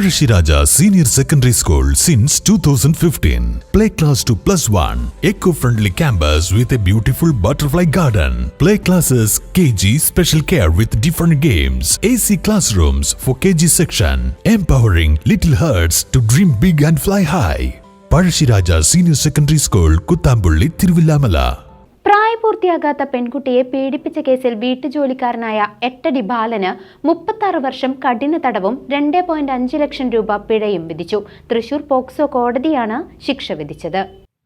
Pazhashiraja Senior Secondary School since 2015. Play class to plus one. Eco-friendly campus with a beautiful butterfly garden. Play classes KG special care with different games. AC classrooms for KG section. Empowering little hearts to dream big and fly high. Pazhashiraja Senior Secondary School, Kuttambulli, Tiruvillamala. പ്രായപൂർത്തിയാകാത്ത പെൺകുട്ടിയെ പീഡിപ്പിച്ച കേസിൽ വീട്ടുജോലിക്കാരനായ എട്ടടി ബാലന് മുപ്പത്തി വർഷം കഠിന തടവും രണ്ട് point അഞ്ച് ലക്ഷം രൂപ പിഴയും വിധിച്ചു. തൃശൂർ പോക്സോ കോടതിയാണ് ശിക്ഷ വിധിച്ചത്.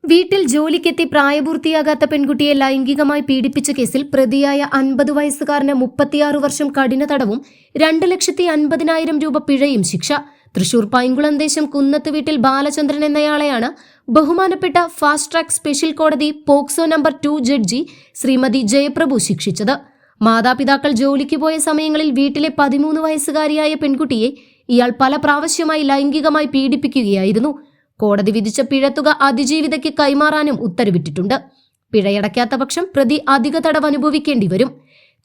വീട്ടിൽ ജോലിക്കെത്തി പ്രായപൂർത്തിയാകാത്ത പെൺകുട്ടിയെ ലൈംഗികമായി പീഡിപ്പിച്ച കേസിൽ പ്രതിയായ അൻപത് വയസ്സുകാരന് മുപ്പത്തിയാറ് വർഷം കഠിന തടവും രണ്ട് ലക്ഷത്തി അൻപതിനായിരം രൂപ പിഴയും ശിക്ഷ. തൃശൂർ പൈങ്കുളം ദേശം കുന്നത്ത് വീട്ടിൽ ബാലചന്ദ്രൻ എന്നയാളെയാണ് ബഹുമാനപ്പെട്ട ഫാസ്റ്റ് ട്രാക്ക് സ്പെഷ്യൽ കോടതി POCSO number two judge Shrimati Jayaprabhu ശിക്ഷിച്ചത്. മാതാപിതാക്കൾ ജോലിക്ക് പോയ സമയങ്ങളിൽ വീട്ടിലെ പതിമൂന്ന് വയസ്സുകാരിയായ പെൺകുട്ടിയെ ഇയാൾ പല പ്രാവശ്യമായി ലൈംഗികമായി പീഡിപ്പിക്കുകയായിരുന്നു. കോടതി വിധിച്ച പിഴത്തുക അതിജീവിതയ്ക്ക് കൈമാറാനും ഉത്തരവിട്ടിട്ടുണ്ട്. പിഴയടയ്ക്കാത്ത പക്ഷം പ്രതി അധിക തടവ് അനുഭവിക്കേണ്ടി വരും.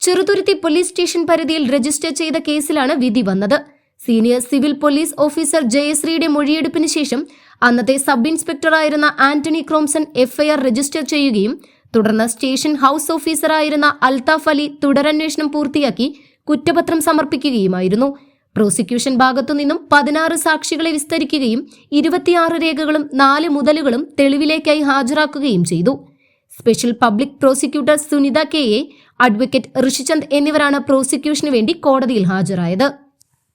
ചെറുതുരുത്തി പോലീസ് സ്റ്റേഷൻ പരിധിയിൽ രജിസ്റ്റർ ചെയ്ത കേസിലാണ് വിധി വന്നത്. സീനിയർ സിവിൽ പോലീസ് ഓഫീസർ ജയശ്രീയുടെ മൊഴിയെടുപ്പിന് ശേഷം അന്നത്തെ സബ് ഇൻസ്പെക്ടറായിരുന്ന ആന്റണി ക്രോംസൺ എഫ്ഐആർ രജിസ്റ്റർ ചെയ്യുകയും തുടർന്ന് സ്റ്റേഷൻ ഹൌസ് ഓഫീസറായിരുന്ന അൽതാഫ് അലി തുടരന്വേഷണം പൂർത്തിയാക്കി കുറ്റപത്രം സമർപ്പിക്കുകയുമായിരുന്നു. പ്രോസിക്യൂഷൻ ഭാഗത്തുനിന്നും പതിനാറ് സാക്ഷികളെ വിസ്തരിക്കുകയും ഇരുപത്തിയാറ് രേഖകളും നാല് മുതലുകളും തെളിവിലേക്കായി ഹാജരാക്കുകയും ചെയ്തു. Special public prosecutor Sunitha K A advocate Rishichand എന്നിവരാണ് പ്രോസിക്യൂഷന് വേണ്ടി കോടതിയിൽ ഹാജരായത്.